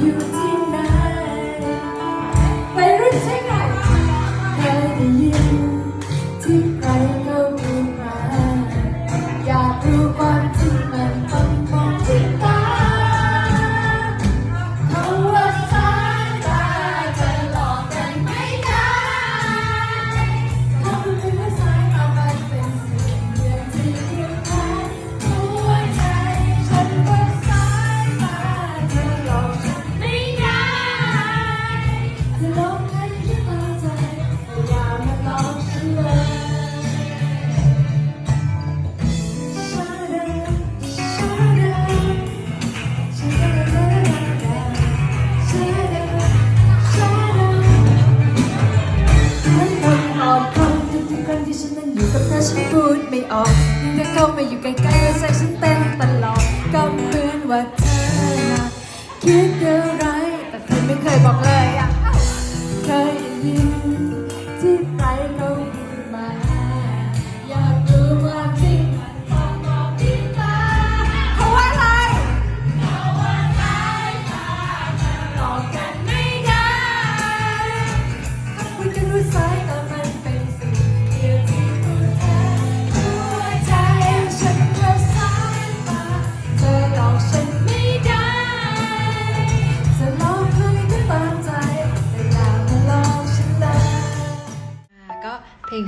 อยู่ที่ไหนไปรุ่นใช่ไหมเคยได้ยิน ออกยิ่งเธอเข้ามาอยู่ใกล้ๆก็ใส่ฉันเต้นตลอดก็เหมือนว่าเธอน่ะคิดอะไรแต่เธอไม่เคยบอกเลยอะเคยได้ยินที่ใครเขาพูดมาอยากรู้ความจริงมันต้องบอกที่ตาเพราะว่าอะไรหลอกกันไม่ได้ถ้าคุยกันด้วยสาย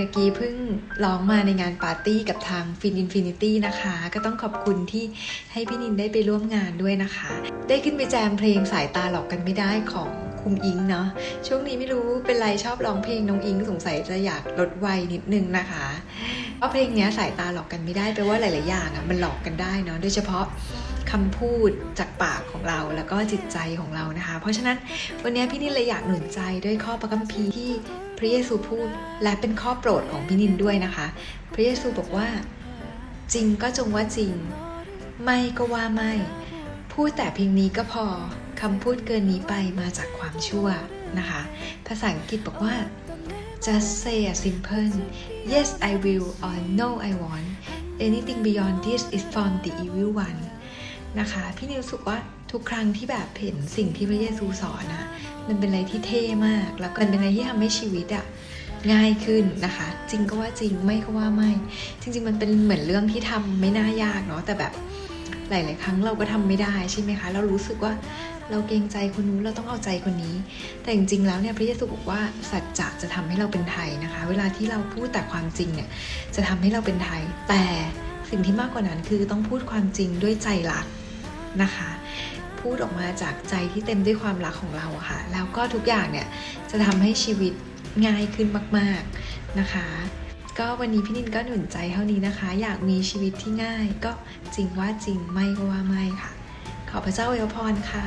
ตะกี้เพิ่งร้องมาในงานปาร์ตี้กับทางฟินอินฟินิตี้นะคะ ก็ต้องขอบคุณที่ให้พี่นินได้ไปร่วมงานด้วยนะคะ ได้ขึ้นไปแจมเพลงสายตาหลอกกันไม่ได้ของคุมอิงเนาะช่วงนี้ไม่รู้เป็นไรชอบร้องเพลงน้องอิงสงสัยจะอยากลดวัยนิดนึงนะคะ เพราะเพลงเนี้ยสายตาหลอกกันไม่ได้แปลว่าหลาย ๆ อย่างอะ่ะมันหลอกกันได้เนาะโดยเฉพาะคำพูดจากปากของเราแล้วก็จิตใจของเรานะคะ เพราะฉะนั้นวันนี้พี่นินเลยอยากหนุนใจด้วยข้อประคัมภีร์ที่พระเยซูพูดและเป็นข้อโปรดของพี่นินด้วยนะคะ พระเยซูบอกว่า จริงก็จงว่าจริง ไม่ก็ว่าไม่ พูดแต่เพียงนี้ก็พอคำพูดเกินนี้ไปมาจากความชั่วนะคะ ภาษาอังกฤษบอกว่า just say a simple yes I will or no I won't anything beyond this is from the evil one นะคะ พี่นิวรู้สึกว่าทุกครั้งที่แบบเห็นสิ่งที่พระเยซูสอนนะมันเป็นอะไรที่เท่มาก แล้วก็เป็นอะไรที่ทำให้ชีวิตอะง่ายขึ้นนะคะ จริงก็ว่าจริงไม่ก็ว่าไม่ จริง ๆ มันเป็นเหมือนเรื่องที่ทำไม่น่ายากเนาะแต่แบบ หลาย ๆ ครั้งเราก็ทำไม่ได้ใช่ไหมคะ เรารู้สึกว่าเราเกรงใจคนนู้นเราต้องเอาใจคนนี้ แต่จริง ๆ แล้วเนี่ยพระเยซูบอกว่าสัจจะจะทำให้เราเป็นไทยนะคะ เวลาที่เราพูดแต่ความจริงเนี่ยจะทำให้เราเป็นไทย แต่สิ่งที่มากกว่านั้นคือต้องพูดความจริงด้วยใจรักนะคะ พูดออกมาจากใจที่เต็มด้วยความรักของเราอะค่ะ แล้วก็ทุกอย่างเนี่ยจะทำให้ชีวิตง่ายขึ้นมาก ๆนะคะ ก็วันนี้พี่นินก็หนุนใจเท่านี้นะคะ อยากมีชีวิตที่ง่าย ก็จริงว่าจริงไม่ก็ว่าไม่ค่ะ ขอพระเจ้าอวยพรค่ะ